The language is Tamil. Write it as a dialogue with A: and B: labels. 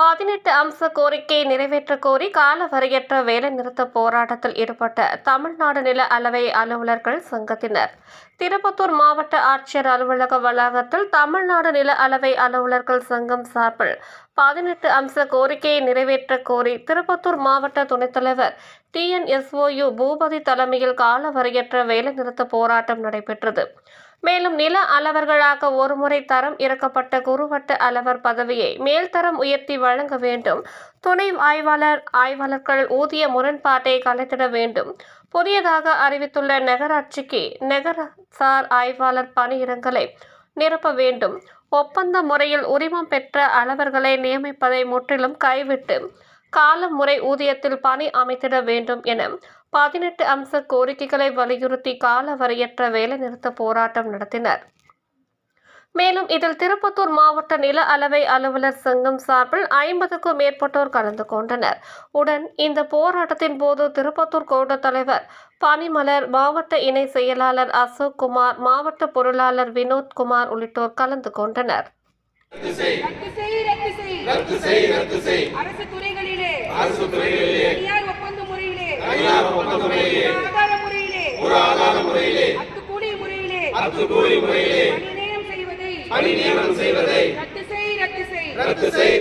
A: பதினெட்டு அம்ச கோரிக்கையை நிறைவேற்ற கோரி காலவரையற்ற வேலைநிறுத்த போராட்டத்தில் ஈடுபட்ட தமிழ்நாடு நில அளவை அலுவலர்கள் சங்கத்தினர். திருப்பத்தூர் மாவட்ட ஆட்சியர் அலுவலக வளாகத்தில் தமிழ்நாடு நில அளவை அலுவலர்கள் சங்கம் சார்பில் பதினெட்டு அம்ச கோரிக்கையை நிறைவேற்ற கோரி திருப்பத்தூர் மாவட்ட துணைத்தலைவர் டிஎன்எஸ்ஓயு பூபதி தலைமையில் காலவரையற்ற வேலைநிறுத்த போராட்டம் நடைபெற்றது. மேலும் நில அளவர்களாக ஒருமுறை தரம் இறக்கப்பட்ட குறுவட்ட அளவர் பதவியை மேல்தரம் உயர்த்தி வழங்க வேண்டும். துணை ஆய்வாளர் ஆய்வாளர்கள் ஊதிய முரண்பாட்டை கலைத்திட வேண்டும். புதியதாக அறிவித்துள்ள நகராட்சிக்கு நகரசார் ஆய்வாளர் பணியிடங்களை நிரப்ப வேண்டும். ஒப்பந்த முறையில் உரிமம் பெற்ற அளவர்களை நியமிப்பதை முற்றிலும் கைவிட்டு காலமுறை ஊதியத்தில் பணி அமைத்திட வேண்டும் என பதினெட்டு அம்ச கோரிக்கைகளை வலியுறுத்தி காலவரையற்ற வேலைநிறுத்த போராட்டம் நடத்தினர். மேலும் இதில் திருப்பத்தூர் மாவட்ட நில அளவை அலுவலர் சங்கம் சார்பில் ஐம்பதுக்கும் மேற்பட்டோர் கலந்து கொண்டனர். உடன் இந்த போராட்டத்தின் போது திருப்பத்தூர் கோட்ட தலைவர் பனிமலர் மாவட்ட இணை செயலாளர் அசோக் குமார் மாவட்ட பொருளாளர் வினோத்குமார் உள்ளிட்டோர் கலந்து கொண்டனர்.
B: அரசு துறைகளிலே. ஆதார முறையிலே
C: ஒரு ஆதார முறையிலே.
B: அத்துக்கூலி முறையிலே.
C: அத்துக்கூலி முறையிலே.
B: பணி நியமனம் செய்வதை.
C: பணி நியமனம் செய்வதை.
B: ரத்து செய் ரத்து செய்.
C: ரத்து செய்.